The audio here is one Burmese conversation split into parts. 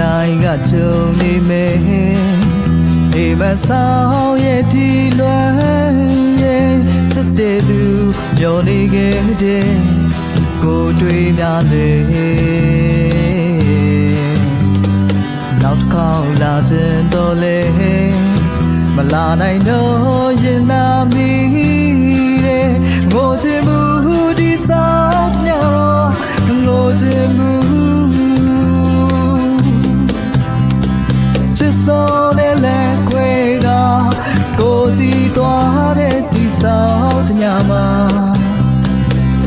တိုင်းကကြုံနေမယ်အိမ်မဆောင်ရဲ့ဒီလွမ်းရဲ့ချစ်တဲ့သူမျောနေခဲ့တဲ့ကိုတွေးများလေနောက်တစ်ခေါက်လာခြင်းတော့လေမလာနိုင်တော့ရင်နာမီ သွားတဲ့ဒီဆောင်တညမှာ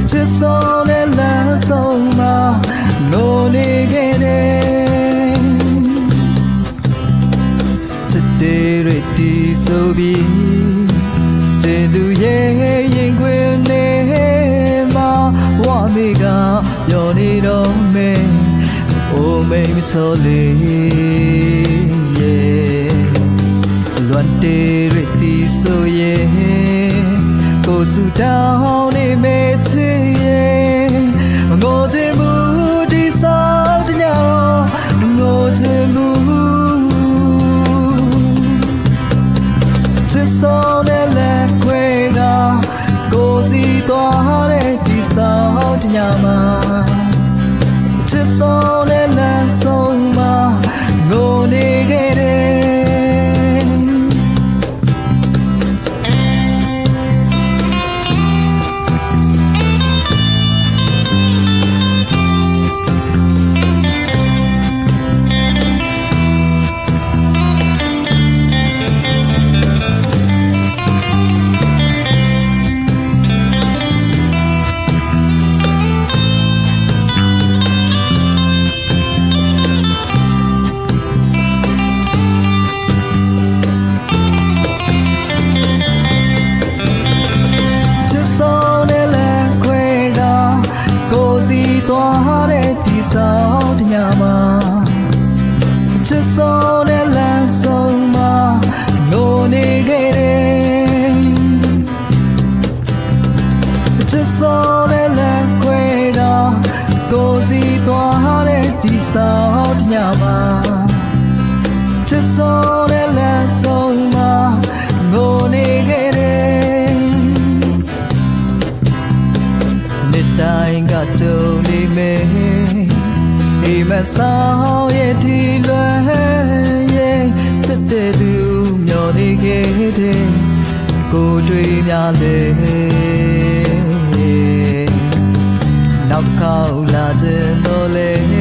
ချစ်စောနဲ့လက်ဆုံးမှာနိုးနေခဲ့တဲ့ချစ်တဲ့ရတီဆိုပြီးကျေသူရဲ့ရင်ခွင်နေမှာဝါမေကပြောနေတော့မယ် Oh baby ချောလေးရဲ့လွတ်တေရတီ ဆိုရဲ့ကိုစုတောင်းနေမေချ စ်ဆုံးတဲ့လက်ခွေကကိုစီသွားတဲ့ဒီဆောင်တညမှာချစ်ဆုံးတဲ့လမ်းဆုံးမှာငိုနေခဲ့တယ်နှစ်တိုင်းကကြုံနေမယ်အိမ်မဆောင်ရဲ့ဒီလွယ်ရဲ့ချစ်တဲ့သူမျောနေခဲ့တဲ့ကိုတွေးများလေ နောက်တစ်ခေါက်လာခြင်းတော့လေမလာနိုင်တော့ရင်